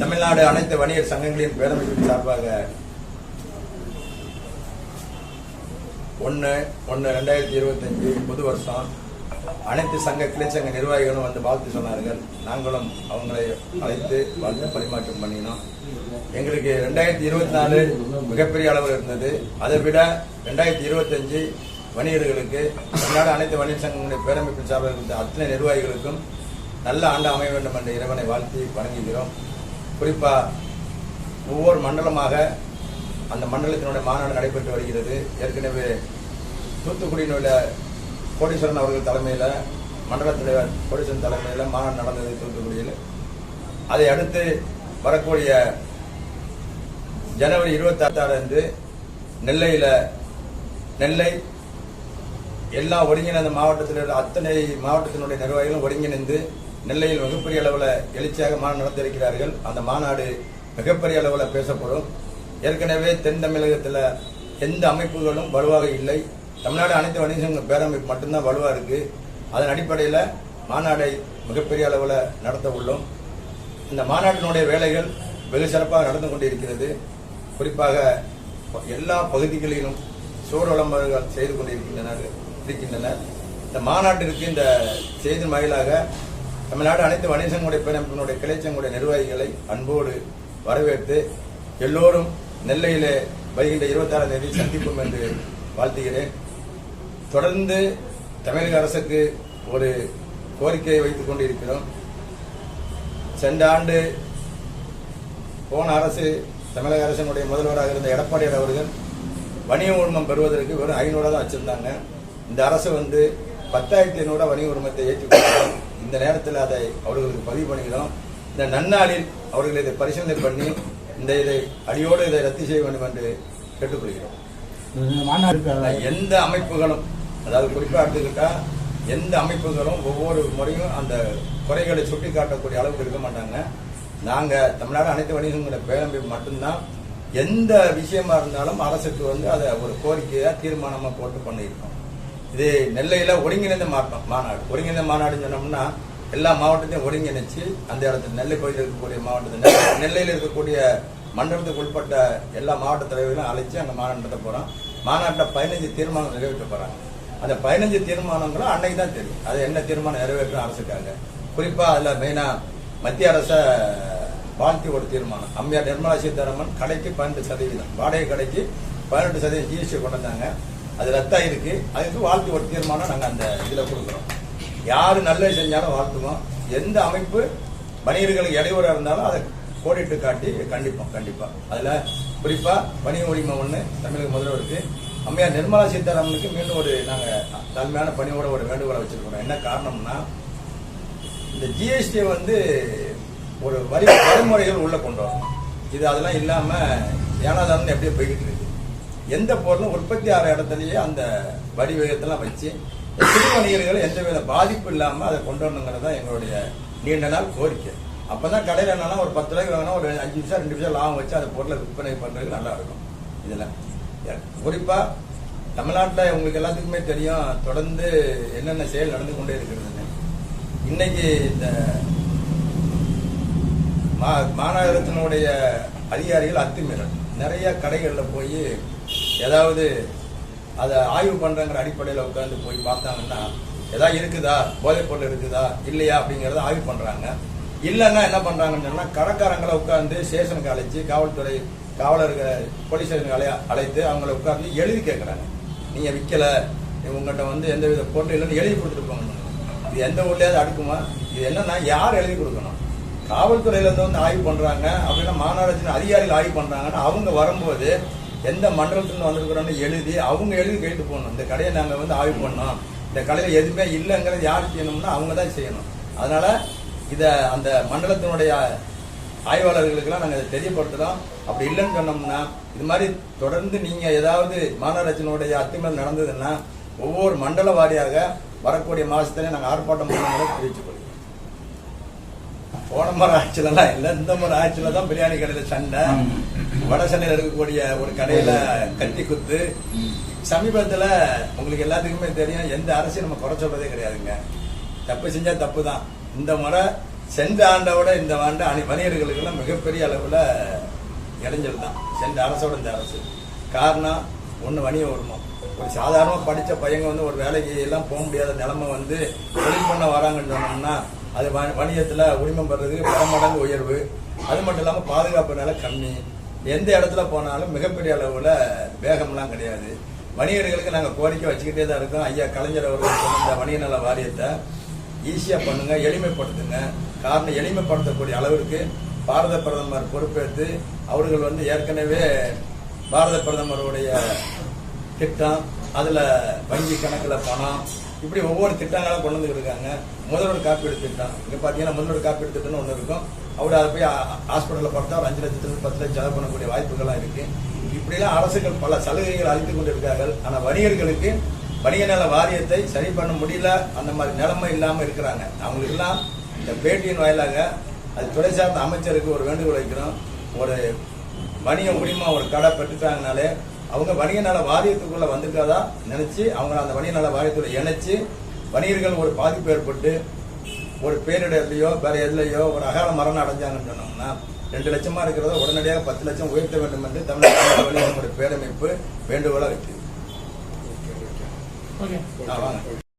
தமிழ்நாடு அனைத்து வணிகர் சங்கங்களின் பேரமைப்பின் சார்பாக ஒன்று ஒன்று ரெண்டாயிரத்தி இருபத்தஞ்சு புது வருஷம் அனைத்து சங்க கிளைச்சங்க நிர்வாகிகளும் வந்து வாழ்த்து சொன்னார்கள். நாங்களும் அவங்களை அழைத்து வாழ்த்து பரிமாற்றம் பண்ணினோம். எங்களுக்கு ரெண்டாயிரத்தி இருபத்தி நாலு மிகப்பெரிய அளவில் இருந்தது. அதை விட ரெண்டாயிரத்தி இருபத்தஞ்சு வணிகர்களுக்கு தமிழ்நாடு அனைத்து வணிக சங்கங்களுடைய பேரமைப்பின் சார்பில் இருந்த அத்தனை நிர்வாகிகளுக்கும் நல்ல ஆண்டு அமைய வேண்டும் என்ற இறைவனை வாழ்த்தி வணங்குகிறோம். குறிப்பாக ஒவ்வொரு மண்டலமாக அந்த மண்டலத்தினுடைய மாநாடு நடைபெற்று வருகிறது. ஏற்கனவே தூத்துக்குடியில் உள்ள கோடீஸ்வரன் அவர்கள் தலைமையில் மண்டல தலைவர் கோடீஸ்வரன் தலைமையில் மாநாடு நடந்தது தூத்துக்குடியில். அதை அடுத்து வரக்கூடிய ஜனவரி இருபத்தி நெல்லையில் நெல்லை எல்லா ஒருங்கிணைந்த மாவட்டத்தில் உள்ள அத்தனை மாவட்டத்தினுடைய நிர்வாகிகளும் ஒருங்கிணைந்து நெல்லையில் மிகப்பெரிய அளவில் எழுச்சியாக மாநாடு நடத்தியிருக்கிறார்கள் அந்த மாநாடு மிகப்பெரிய அளவில் பேசப்படும். ஏற்கனவே தென் தமிழகத்தில் எந்த அமைப்புகளும் வலுவாக இல்லை. தமிழ்நாடு அனைத்து வணிக சங்க பேரமைப்பு மட்டும்தான் வலுவாக இருக்கு. அதன் அடிப்படையில் மாநாடை மிகப்பெரிய அளவில் நடத்த உள்ளோம். இந்த மாநாட்டினுடைய வேலைகள் வெகு சிறப்பாக நடந்து கொண்டிருக்கிறது. குறிப்பாக எல்லா பகுதிகளிலும் சோறு விளம்பரங்கள் செய்து கொண்டிருக்கின்றனர் இருக்கின்றனர். இந்த மாநாட்டிற்கு இந்த செய்தி வாயிலாக தமிழ்நாடு அனைத்து வணிகங்களுடைய பேரமைப்பினுடைய கிளைச்சங்களுடைய நிர்வாகிகளை அன்போடு வரவேற்று எல்லோரும் நெல்லையிலே வருகின்ற இருபத்தாறாம் தேதி சந்திப்போம் என்று வாழ்த்துகிறேன். தொடர்ந்து தமிழக அரசுக்கு ஒரு கோரிக்கையை வைத்துக் கொண்டிருக்கிறோம். சென்ற ஆண்டு போன அரசு தமிழக அரசினுடைய முதல்வராக இருந்த எடப்பாடியார் அவர்கள் வணிக உரிமம் பெறுவதற்கு வெறும் ஐநூறு தான் வச்சிருந்தாங்க. இந்த அரசு வந்து பத்தாயிரத்தி ஐநூறு வணிக உரிமத்தை ஏற்றுக்கொண்டோம் இந்த நேரத்தில் அதை அவர்களுக்கு பதிவு பண்ணுகிறோம் இந்த நன்னாளில் அவர்கள் இதை பரிசீலனை பண்ணி இந்த இதை அடியோடு இதை ரத்து செய்ய வேண்டும் என்று கேட்டுக்கொள்கிறோம். எந்த அமைப்புகளும் அதாவது குறிப்பா எடுத்துக்கிட்டா எந்த அமைப்புகளும் ஒவ்வொரு முறையும் அந்த குறைகளை சுட்டி காட்டக்கூடிய அளவுக்கு இருக்க மாட்டாங்க. நாங்க தமிழ்நாடு அனைத்து வணிகங்கள பேரமைப்பு மட்டும்தான். எந்த விஷயமா இருந்தாலும் அரசுக்கு வந்து அதை ஒரு கோரிக்கையா தீர்மானமா போட்டு பண்ணியிருக்கோம். இது நெல்லையில் ஒருங்கிணைந்த மாட்டம் மாநாடு. ஒருங்கிணைந்த மாநாடுன்னு சொன்னோம்னா எல்லா மாவட்டத்தையும் ஒருங்கிணைச்சு அந்த இடத்துல நெல்லை பகுதியில் இருக்கக்கூடிய மாவட்டத்தில் நெல்லையில் இருக்கக்கூடிய மண்டலத்துக்கு உட்பட்ட எல்லா மாவட்ட தலைவர்களும் அழைச்சி அந்த மாநாடு நடத்த மாநாட்டில் பதினஞ்சு தீர்மானம் நிறைவேற்ற போகிறாங்க அந்த பதினஞ்சு தீர்மானங்களும் அன்னைக்கு தான் தெரியும். அது என்ன தீர்மானம்? நிறைவேற்றும் அரசுக்காக. குறிப்பாக அதில் மெயினாக மத்திய அரசை வாழ்த்தி ஒரு தீர்மானம். அம்மையார் நிர்மலா சீதாராமன் கடைக்கு பன்னெண்டு சதவீதம். வாடகை கடைக்கு பதினெட்டு சதவீதம் ஜிஎஸ்டி கொண்டு வந்தாங்க. அது ரத்தாயிருக்கு அதுக்கு வாழ்த்து ஒரு தீர்மானம் நாங்கள் அந்த இதில் கொடுக்குறோம். யார் நல்லது செஞ்சாலும் வாழ்த்துவோம். எந்த அமைப்பு வணிகர்களுக்கு இடையூறா இருந்தாலும் அதை கோடிட்டு காட்டி கண்டிப்போம் கண்டிப்பாக அதில் குறிப்பாக வணிக உரிமை ஒன்று தமிழக முதல்வருக்கு அம்மையார் நிர்மலா சீதாராமனுக்கு மீண்டும் ஒரு நாங்கள் தலைமையான பணியோட ஒரு வேண்டுகோளை வச்சிருக்கிறோம். என்ன காரணம்னா இந்த ஜிஎஸ்டி வந்து ஒரு வரி வழிமுறைகள் உள்ளே கொண்டு வரணும். இது அதெல்லாம் இல்லாமல் ஏனாதாரம் எப்படியோ போய்கிட்டு இருக்கு. எந்த பொருளும் உற்பத்தி ஆகிற இடத்துலயே அந்த வடிவகத்தெல்லாம் வச்சு சிறு வணிகர்கள் எந்தவித பாதிப்பு இல்லாமல் அதை கொண்டு வரணுங்கிறது தான் எங்களுடைய நீண்ட நாள் கோரிக்கை. அப்பதான் கடையில் என்னன்னா ஒரு பத்து ரூபாய்க்கு வாங்கினா ஒரு அஞ்சு நிமிஷம் ரெண்டு நிமிஷம் லாபம் வச்சு அந்த பொருளை விற்பனை பண்ணுறதுக்கு நல்லா இருக்கும். இதில். குறிப்பாக தமிழ்நாட்டில் உங்களுக்கு எல்லாத்துக்குமே தெரியும் தொடர்ந்து என்னென்ன செயல் நடந்து கொண்டே இருக்கிறதுன்னு. இன்னைக்கு இந்த மா- மாநகரத்தினுடைய அதிகாரிகள் அத்துமீறல். நிறைய கடைகளில் போய் ஏதாவது அதை ஆய்வு பண்ணுறங்கிற அடிப்படையில் உட்காந்து போய் பார்த்தாங்கன்னா ஏதாவது இருக்குதா? போதைப்பொருள் இருக்குதா? இல்லையா? அப்படிங்கிறத ஆய்வு பண்ணுறாங்க இல்லைன்னா என்ன பண்ணுறாங்கன்னு சொன்னால் கடைக்காரங்களை உட்காந்து ஸ்டேஷனுக்கு அழைச்சி காவல்துறை காவலர்களை போலீஸ் ஸ்டேஷனுக்கு அழைய அழைத்து அவங்கள உட்கார்ந்து எழுதி கேட்குறாங்க. நீங்கள் விற்கல உங்கள்கிட்ட வந்து எந்த வித பொருள் இல்லைன்னு எழுதி கொடுத்துட்டு போங்க. இது எந்த ஊர்லேயாவது அடுக்குமா? இது என்னன்னா யார் எழுதி கொடுக்கணும்? காவல்துறையில இருந்து வந்து ஆய்வு பண்றாங்க. அப்படின்னா மாநகராட்சி அதிகாரிகள் ஆய்வு பண்றாங்கன்னா அவங்க வரும்போது எந்த மண்டலத்துல இருந்து வந்திருக்கிறோம்னு எழுதி அவங்க எழுதி கேட்டு போகணும் இந்த கடையை நாங்க வந்து ஆய்வு பண்ணோம். இந்த கடையில எதுவுமே இல்லைங்கிறது யார் செய்யணும்னா அவங்க தான் செய்யணும். அதனால இத அந்த மண்டலத்தினுடைய ஆய்வாளர்களுக்கெல்லாம் நாங்கள் இதை தெரியப்படுத்துறோம். அப்படி இல்லைன்னு சொன்னோம்னா இது மாதிரி தொடர்ந்து நீங்க ஏதாவது மாநகராட்சியினுடைய அத்துமீறல் நடந்ததுன்னா ஒவ்வொரு மண்டல வாரியாக வரக்கூடிய மாசத்துல நாங்கள் ஆர்ப்பாட்டம் பண்ணுறதை தெரிவித்துக் கொள்கிறோம் போன முறை ஆட்சியிலலாம் இல்ல இந்த முறை ஆட்சியில தான் பிரியாணி கடையில சண்டை. வட சென்னையில இருக்கக்கூடிய ஒரு கடையில கத்தி குத்து. சமீபத்துல உங்களுக்கு எல்லாத்துக்குமே தெரியும் எந்த அரசையும் நம்ம குறை சொல்றதே கிடையாதுங்க. தப்பு செஞ்சா தப்பு தான் இந்த முறை சென்ற ஆண்டை விட இந்த ஆண்டு அணி வணிகர்களுக்கெல்லாம் மிகப்பெரிய அளவில் இடைஞ்சல் தான். சென்ற அரசோட இந்த அரசு. காரணம் ஒன்று வணிக வருமம் ஒரு சாதாரணமாக படித்த பையங்க வந்து ஒரு வேலைக்கு எல்லாம் போக முடியாத நிலைமை வந்து தொழில் பண்ண வராங்கன்னு சொன்னோம்னா அது வணிகத்தில் உரிமம் பெறதுக்கு பல மடங்கு உயர்வு. அது மட்டும் இல்லாமல் பாதுகாப்பு நிலை கம்மி. எந்த இடத்துல போனாலும் மிகப்பெரிய அளவில் வேகம்லாம் கிடையாது. வணிகர்களுக்கு நாங்கள் கோரிக்கை வச்சுக்கிட்டே தான் இருக்கோம். ஐயா கலைஞர் அவர்கள் சொன்ன இந்த வணிக நல வாரியத்தை ஈஸியாக பண்ணுங்க எளிமைப்படுத்துங்க. காரணம் எளிமைப்படுத்தக்கூடிய அளவிற்கு பாரத பிரதமர் பொறுப்பேற்று அவர்கள் வந்து ஏற்கனவே பாரத பிரதமருடைய திட்டம் அதில் வங்கி கணக்கில் பணம் இப்படி ஒவ்வொரு திட்டங்களாக கொண்டு வந்து இருக்காங்க. முதல்வர் காப்பீடு திட்டம். இங்கே பார்த்தீங்கன்னா முதல்வர் காப்பீடு திட்டம்னு ஒன்று இருக்கும். அவர் அதை போய் ஹாஸ்பிட்டலில் பார்த்தா ஒரு அஞ்சு லட்சத்துலேருந்து பத்து லட்சம் செலவு பண்ணக்கூடிய வாய்ப்புகள்லாம் இருக்குது இப்படிலாம் அரசுகள் பல சலுகைகள் அளித்துக் கொண்டிருக்கார்கள் ஆனால் வணிகர்களுக்கு வணிக நல வாரியத்தை சரி பண்ண முடியல. அந்த மாதிரி நிலைமை இல்லாமல் இருக்கிறாங்க. அவங்களுக்கெல்லாம் இந்த பேட்டியின் வாயிலாக அது துறை சார்ந்த அமைச்சருக்கு ஒரு வேண்டுகோள் வைக்கிறோம். ஒரு வணிக உரிமை ஒரு கடை பெற்றுட்டாங்கனாலே அவங்க வணிக நல வாரியத்துக்குள்ள வந்திருக்காதா நினைச்சு அவங்க அந்த வணிக நல வாரியத்தோட இணைச்சு வணிகர்கள் ஒரு பாதிப்பு ஏற்பட்டு ஒரு பேரிடர்லையோ வேற எதுலையோ ஒரு அகால மரணம் அடைஞ்சாங்கன்னு சொன்னோம்னா ரெண்டு லட்சமா இருக்கிறத உடனடியாக பத்து லட்சம் உயர்த்த வேண்டும் என்று தமிழ்நாடு வணிக பேரமைப்பு வேண்டுகோளா வைக்குது.